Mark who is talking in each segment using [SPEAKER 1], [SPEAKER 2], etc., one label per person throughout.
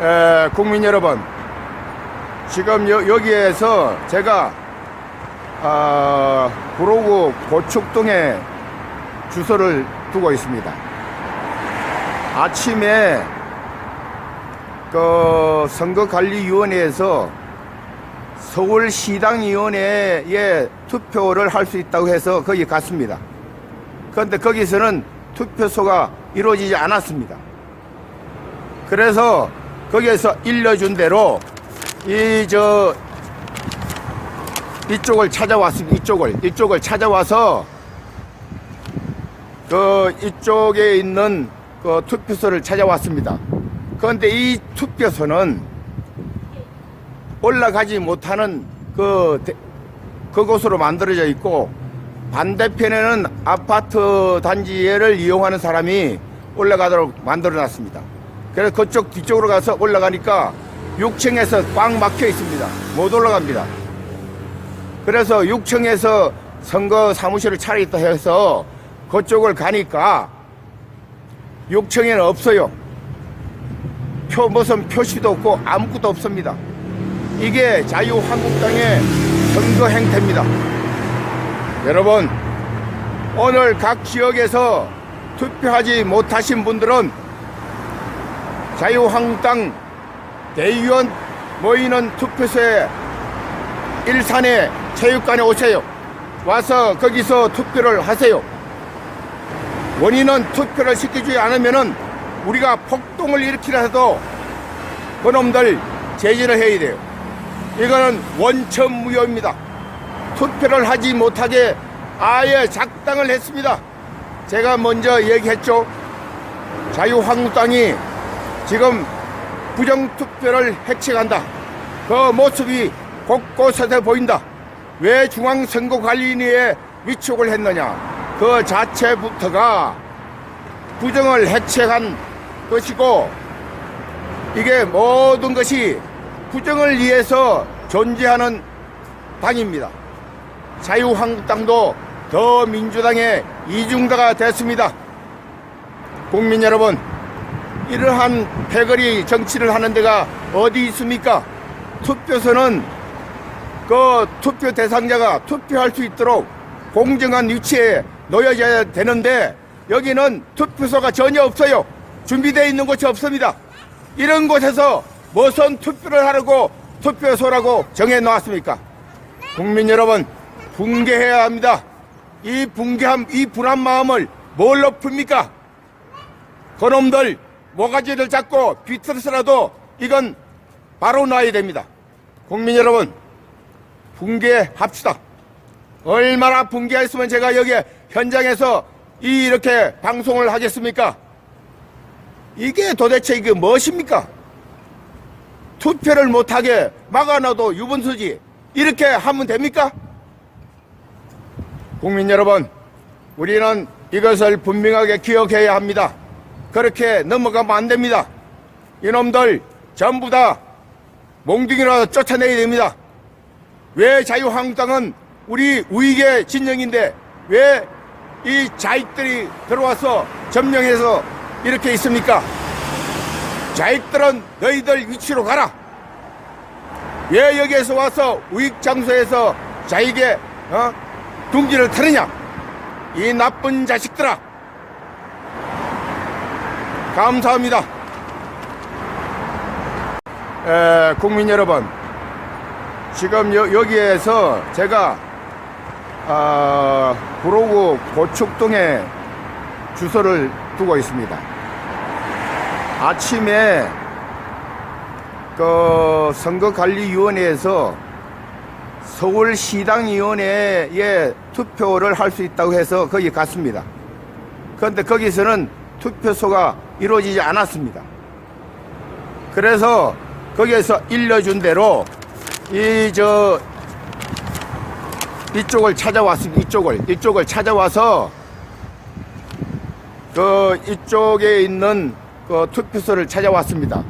[SPEAKER 1] 에, 국민 여러분, 지금 여, 여기에서 제가 아, 구로구 고축동에 주소를 두고 있습니다. 아침에 그 선거관리위원회에서 서울시당위원회에 투표를 할 수 있다고 해서 거기 갔습니다. 그런데 거기서는 투표소가 이루어지지 않았습니다. 그래서 거기에서 일러준 대로 이 저 이쪽을 찾아왔습니다. 이쪽을 이쪽을 찾아와서 그 이쪽에 있는 그 투표소를 찾아왔습니다. 그런데 이 투표소는 올라가지 못하는 그 대- 그곳으로 만들어져 있고 반대편에는 아파트 단지를 이용하는 사람이 올라가도록 만들어 놨습니다. 그래서 그쪽 뒤쪽으로 가서 올라가니까 6층에서 꽉 막혀 있습니다. 못 올라갑니다. 그래서 6층에서 선거 사무실을 차리겠다 해서 그쪽을 가니까 6층에는 없어요. 표, 무슨 표시도 없고 아무것도 없습니다. 이게 자유한국당의 선거 행태입니다. 여러분, 오늘 각 지역에서 투표하지 못하신 분들은 자유한국당 대의원 모이는 투표소에 일산에 체육관에 오세요. 와서 거기서 투표를 하세요. 원인은 투표를 시키지 않으면은 우리가 폭동을 일으키라 해도 그놈들 제지를 해야 돼요. 이거는 원천무효입니다. 투표를 하지 못하게 아예 작당을 했습니다. 제가 먼저 얘기했죠. 자유한국당이 지금 부정투표를 해치간다. 그 모습이 곳곳에서 보인다. 왜 중앙선거관리위에 위촉을 했느냐. 그 자체부터가 부정을 해체한 것이고 이게 모든 것이 부정을 위해서 존재하는 당입니다. 자유한국당도 더 민주당의 이중다가 됐습니다. 국민 여러분, 이러한 패거리 정치를 하는 데가 어디 있습니까? 투표소는 그 투표 대상자가 투표할 수 있도록 공정한 위치에 놓여져야 되는데 여기는 투표소가 전혀 없어요. 준비되어 있는 곳이 없습니다. 이런 곳에서 무슨 투표를 하라고 투표소라고 정해 놓았습니까? 국민 여러분, 붕괴해야 합니다. 이 붕괴함, 이 불안 마음을 뭘로 풉니까? 그놈들 모가지를 잡고 비틀어서라도 이건 바로 놔야 됩니다. 국민 여러분, 붕괴합시다. 얼마나 붕괴했으면 제가 여기 현장에서 이 이렇게 방송을 하겠습니까? 이게 도대체 이게 무엇입니까? 투표를 못하게 막아놔도 유분수지 이렇게 하면 됩니까? 국민 여러분, 우리는 이것을 분명하게 기억해야 합니다. 그렇게 넘어가면 안 됩니다. 이놈들 전부 다 몽둥이로 쫓아내야 됩니다. 왜 자유한국당은 우리 우익의 진영인데 왜 이 자익들이 들어와서 점령해서 이렇게 있습니까? 자익들은 너희들 위치로 가라. 왜 여기에서 와서 우익 장소에서 자익의 어? 둥지를 타느냐? 이 나쁜 자식들아. 감사합니다. 에, 국민 여러분, 지금 여, 여기에서 제가 아, 구로구 고축동에 주소를 두고 있습니다. 아침에 그 선거관리위원회에서 서울시당위원회에 투표를 할 수 있다고 해서 거기 갔습니다. 그런데 거기서는 투표소가 이루어지지 않았습니다. 그래서 거기에서 일러준 대로 이 저 이쪽을 찾아왔습니다. 이쪽을 이쪽을 찾아와서 그 이쪽에 있는 그 투표소를 찾아왔습니다.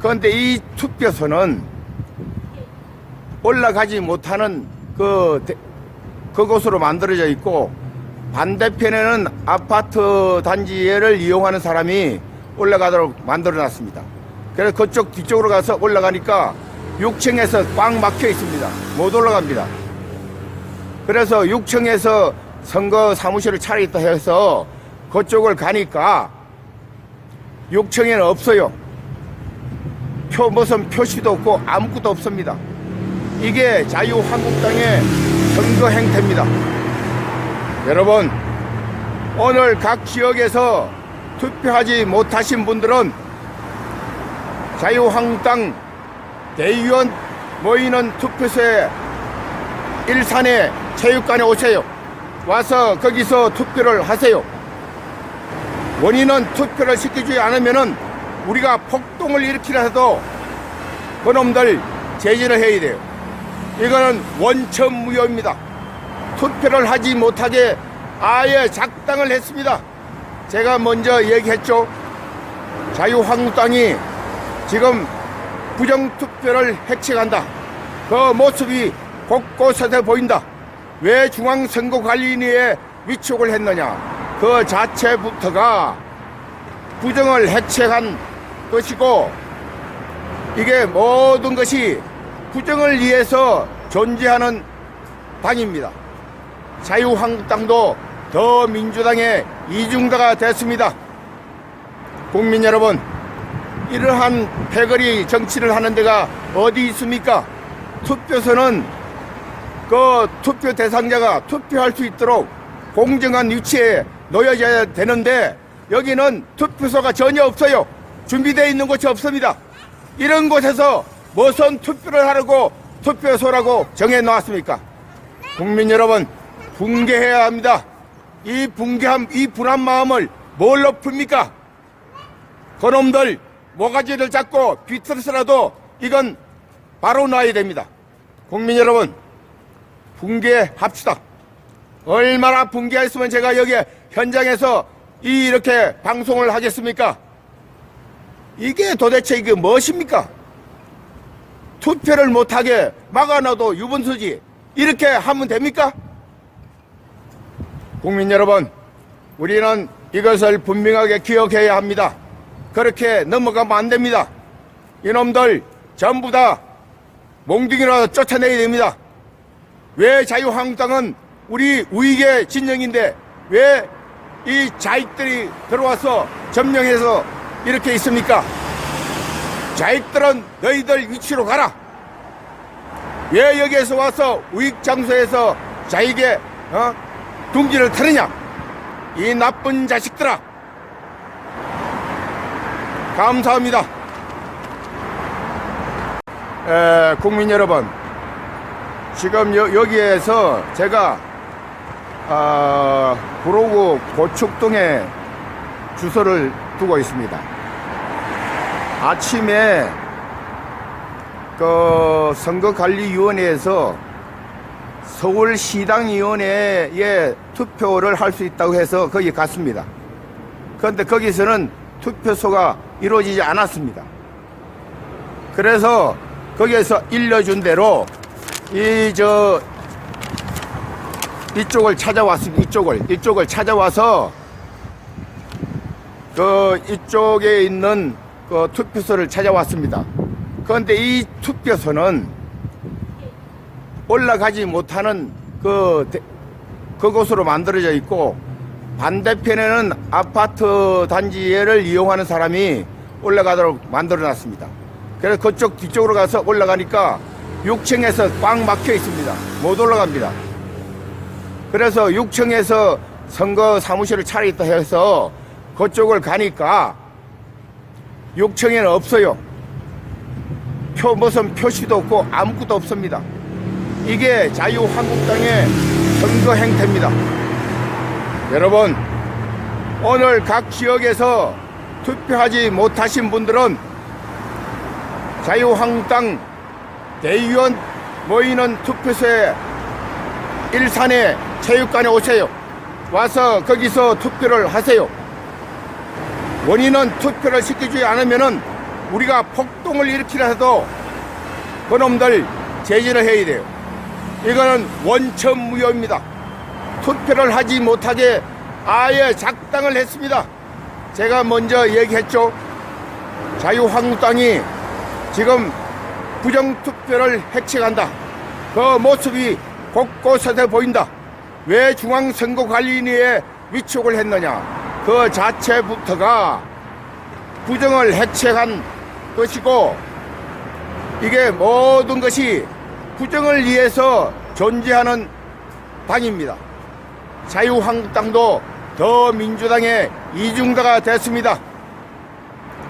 [SPEAKER 1] 그런데 이 투표소는 올라가지 못하는 그 대- 그곳으로 만들어져 있고 반대편에는 아파트 단지를 이용하는 사람이 올라가도록 만들어 놨습니다. 그래서 그쪽 뒤쪽으로 가서 올라가니까 6층에서 꽉 막혀 있습니다. 못 올라갑니다. 그래서 6층에서 선거 사무실을 차리겠다 해서 그쪽을 가니까 6층에는 없어요. 표, 무슨 표시도 없고 아무것도 없습니다. 이게 자유한국당의 선거 행태입니다. 여러분, 오늘 각 지역에서 투표하지 못하신 분들은 자유한국당 대의원 모이는 투표소에 일산에 체육관에 오세요. 와서 거기서 투표를 하세요. 원인은 투표를 시키지 않으면은 우리가 폭동을 일으키라 해도 그놈들 제지를 해야 돼요. 이거는 원천무효입니다. 투표를 하지 못하게 아예 작당을 했습니다. 제가 먼저 얘기했죠. 자유한국당이 지금 부정투표를 해치간다. 그 모습이 곳곳에서 보인다. 왜 중앙선거관리위에 위촉을 했느냐. 그 자체부터가 부정을 해체한 것이고 이게 모든 것이 부정을 위해서 존재하는 당입니다. 자유한국당도 더 민주당의 이중다가 됐습니다. 국민 여러분, 이러한 패거리 정치를 하는 데가 어디 있습니까? 투표소는 그 투표 대상자가 투표할 수 있도록 공정한 위치에 놓여져야 되는데 여기는 투표소가 전혀 없어요. 준비되어 있는 곳이 없습니다. 이런 곳에서 무슨 투표를 하라고 투표소라고 정해 놓았습니까? 국민 여러분, 붕괴해야 합니다. 이 붕괴함, 이 불안 마음을 뭘로 풉니까? 그놈들 모가지를 잡고 비틀어서라도 이건 바로 놔야 됩니다. 국민 여러분, 붕괴합시다. 얼마나 붕괴했으면 제가 여기 현장에서 이 이렇게 방송을 하겠습니까? 이게 도대체 이게 무엇입니까? 투표를 못하게 막아놔도 유분수지 이렇게 하면 됩니까? 국민 여러분, 우리는 이것을 분명하게 기억해야 합니다. 그렇게 넘어가면 안 됩니다. 이놈들 전부 다 몽둥이로 쫓아내야 됩니다. 왜 자유한국당은 우리 우익의 진영인데 왜 이 자익들이 들어와서 점령해서 이렇게 있습니까? 자익들은 너희들 위치로 가라. 왜 여기에서 와서 우익 장소에서 자익의 어? 둥지를 타느냐? 이 나쁜 자식들아. 감사합니다. 에, 국민 여러분, 지금 여, 여기에서 제가 아, 구로구 고축동에 주소를 두고 있습니다. 아침에 그 선거관리위원회에서 서울시당위원회에 투표를 할 수 있다고 해서 거기 갔습니다. 그런데 거기서는 투표소가 이루어지지 않았습니다. 그래서 거기에서 일러준 대로 이 저 이쪽을 찾아왔습니다. 이쪽을 이쪽을 찾아와서 그 이쪽에 있는 그 투표소를 찾아왔습니다. 그런데 이 투표소는 올라가지 못하는 그 대- 그곳으로 만들어져 있고 반대편에는 아파트 단지를 이용하는 사람이 올라가도록 만들어 놨습니다. 그래서 그쪽 뒤쪽으로 가서 올라가니까 6층에서 꽉 막혀 있습니다. 못 올라갑니다. 그래서 6층에서 선거 사무실을 차리겠다 해서 그쪽을 가니까 6층에는 없어요. 표, 무슨 표시도 없고 아무것도 없습니다. 이게 자유한국당의 선거 행태입니다. 여러분, 오늘 각 지역에서 투표하지 못하신 분들은 자유한국당 대의원 모이는 투표소에 일산에 체육관에 오세요. 와서 거기서 투표를 하세요. 원인은 투표를 시키지 않으면은 우리가 폭동을 일으키라 해도 그놈들 제지를 해야 돼요. 이거는 원천무효입니다. 투표를 하지 못하게 아예 작당을 했습니다. 제가 먼저 얘기했죠. 자유한국당이 지금 부정투표를 해체한다. 그 모습이 곳곳에서 보인다. 왜 중앙선거관리위에 위촉을 했느냐. 그 자체부터가 부정을 해체한 것이고 이게 모든 것이 부정을 위해서 존재하는 당입니다. 자유한국당도 더 민주당의 이중다가 됐습니다.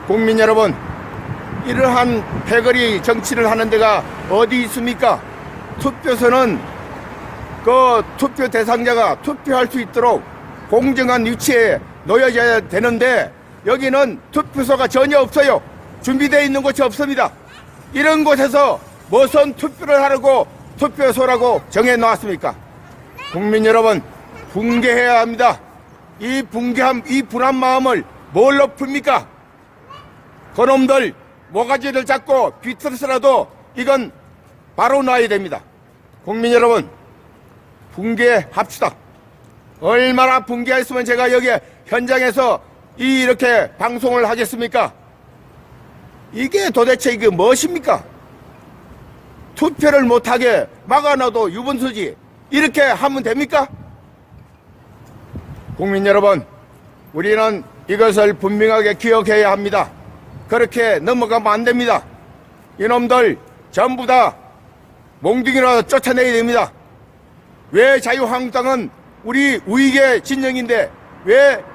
[SPEAKER 1] 국민 여러분, 이러한 패거리 정치를 하는 데가 어디 있습니까? 투표소는 그 투표 대상자가 투표할 수 있도록 공정한 위치에 놓여져야 되는데 여기는 투표소가 전혀 없어요. 준비되어 있는 곳이 없습니다. 이런 곳에서 무슨 투표를 하라고 투표소라고 정해 놓았습니까? 국민 여러분, 붕괴해야 합니다. 이 붕괴함, 이 불안 마음을 뭘로 풉니까? 그놈들 모가지를 잡고 비틀어서라도 이건 바로 놔야 됩니다. 국민 여러분, 붕괴합시다. 얼마나 붕괴했으면 제가 여기 현장에서 이 이렇게 방송을 하겠습니까? 이게 도대체 이게 무엇입니까? 투표를 못하게 막아놔도 유분수지 이렇게 하면 됩니까? 국민 여러분, 우리는 이것을 분명하게 기억해야 합니다. 그렇게 넘어가면 안 됩니다. 이놈들 전부 다 몽둥이로 쫓아내야 됩니다. 왜 자유한국당은 우리 우익의 진영인데 왜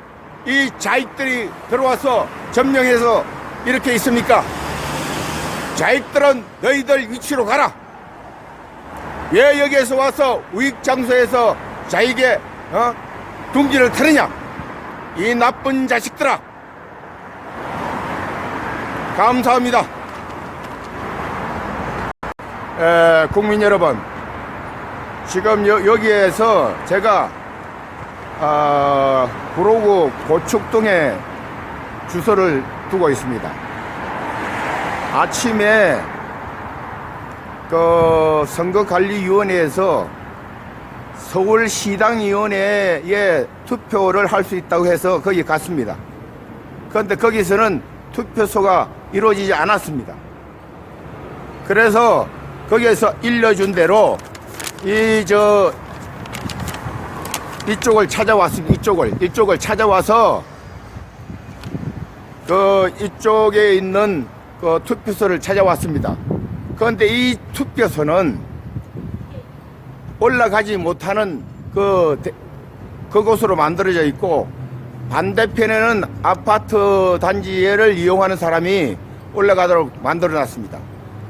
[SPEAKER 1] 이 자익들이 들어와서 점령해서 이렇게 있습니까? 자익들은 너희들 위치로 가라. 왜 여기에서 와서 우익 장소에서 자익의 어? 둥지를 타느냐? 이 나쁜 자식들아. 감사합니다. 에, 국민 여러분, 지금 여, 여기에서 제가 아, 구로구 고축동에 주소를 두고 있습니다. 아침에 그 선거관리위원회에서 서울시당위원회에 투표를 할 수 있다고 해서 거기 갔습니다. 그런데 거기서는 투표소가 이루어지지 않았습니다. 그래서 거기에서 일러준 대로 이 저 이쪽을 찾아왔습니다. 이쪽을 이쪽을 찾아와서 그 이쪽에 있는 그 투표소를 찾아왔습니다. 그런데 이 투표소는 올라가지 못하는 그 대- 그곳으로 만들어져 있고 반대편에는 아파트 단지를 이용하는 사람이 올라가도록 만들어 놨습니다.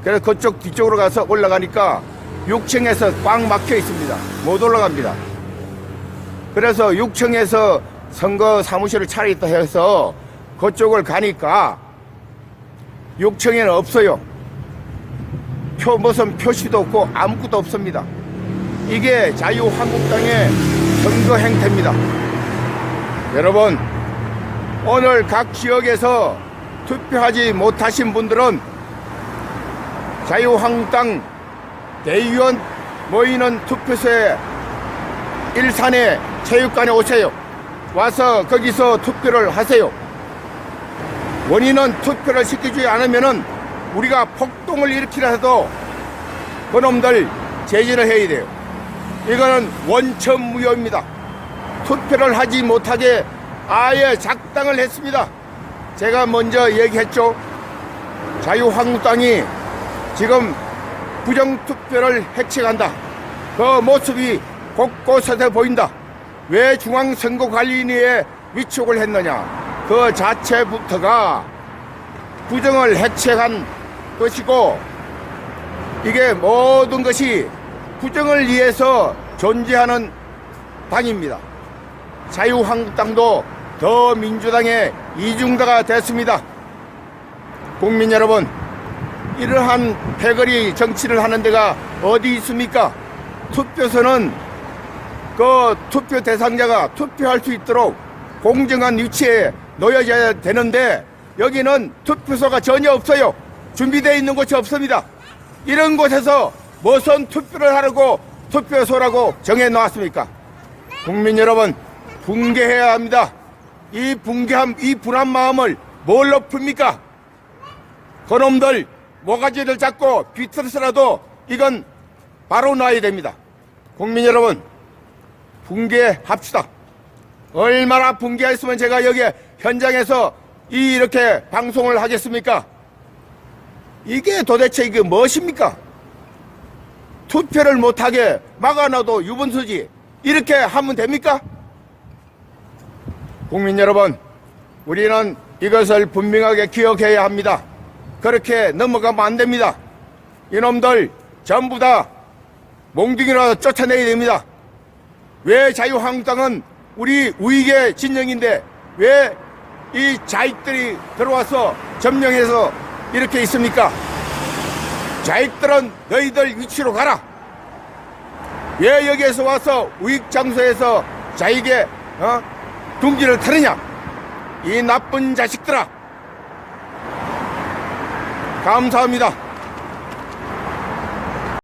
[SPEAKER 1] 그래서 그쪽 뒤쪽으로 가서 올라가니까 6층에서 꽉 막혀 있습니다. 못 올라갑니다. 그래서 6층에서 선거 사무실을 차리겠다 해서 그쪽을 가니까 6층에는 없어요. 표, 무슨 표시도 없고 아무것도 없습니다. 이게 자유한국당의 선거 행태입니다. 여러분, 오늘 각 지역에서 투표하지 못하신 분들은 자유한국당 대의원 모이는 투표소에 일산에 체육관에 오세요. 와서 거기서 투표를 하세요. 원인은 투표를 시키지 않으면은 우리가 폭동을 일으키라 해도 그놈들 제지를 해야 돼요. 이거는 원천무효입니다. 투표를 하지 못하게 아예 작당을 했습니다. 제가 먼저 얘기했죠. 자유한국당이 지금 부정투표를 해체한다. 그 모습이 곳곳에서 보인다. 왜 중앙선거관리위에 위촉을 했느냐. 그 자체부터가 부정을 해체한 것이고 이게 모든 것이 부정을 위해서 존재하는 당입니다. 자유한국당도 더 민주당의 이중다가 됐습니다. 국민 여러분, 이러한 패거리 정치를 하는 데가 어디 있습니까? 투표소는 그 투표 대상자가 투표할 수 있도록 공정한 위치에 놓여져야 되는데 여기는 투표소가 전혀 없어요. 준비되어 있는 곳이 없습니다. 이런 곳에서 무슨 투표를 하라고 투표소라고 정해 놓았습니까? 국민 여러분, 붕괴해야 합니다. 이 붕괴함, 이 불안 마음을 뭘로 풉니까? 그놈들 모가지를 잡고 비틀어서라도 이건 바로 놔야 됩니다. 국민 여러분, 붕괴합시다. 얼마나 붕괴했으면 제가 여기 현장에서 이 이렇게 방송을 하겠습니까? 이게 도대체 이게 무엇입니까? 투표를 못하게 막아놔도 유분수지. 이렇게 하면 됩니까? 국민 여러분, 우리는 이것을 분명하게 기억해야 합니다. 그렇게 넘어가면 안 됩니다. 이놈들 전부 다 몽둥이로 쫓아내야 됩니다. 왜 자유한국당은 우리 우익의 진영인데 왜 이 자익들이 들어와서 점령해서 이렇게 있습니까? 자익들은 너희들 위치로 가라. 왜 여기에서 와서 우익 장소에서 자익의 어? 둥지를 타느냐? 이 나쁜 자식들아. 감사합니다.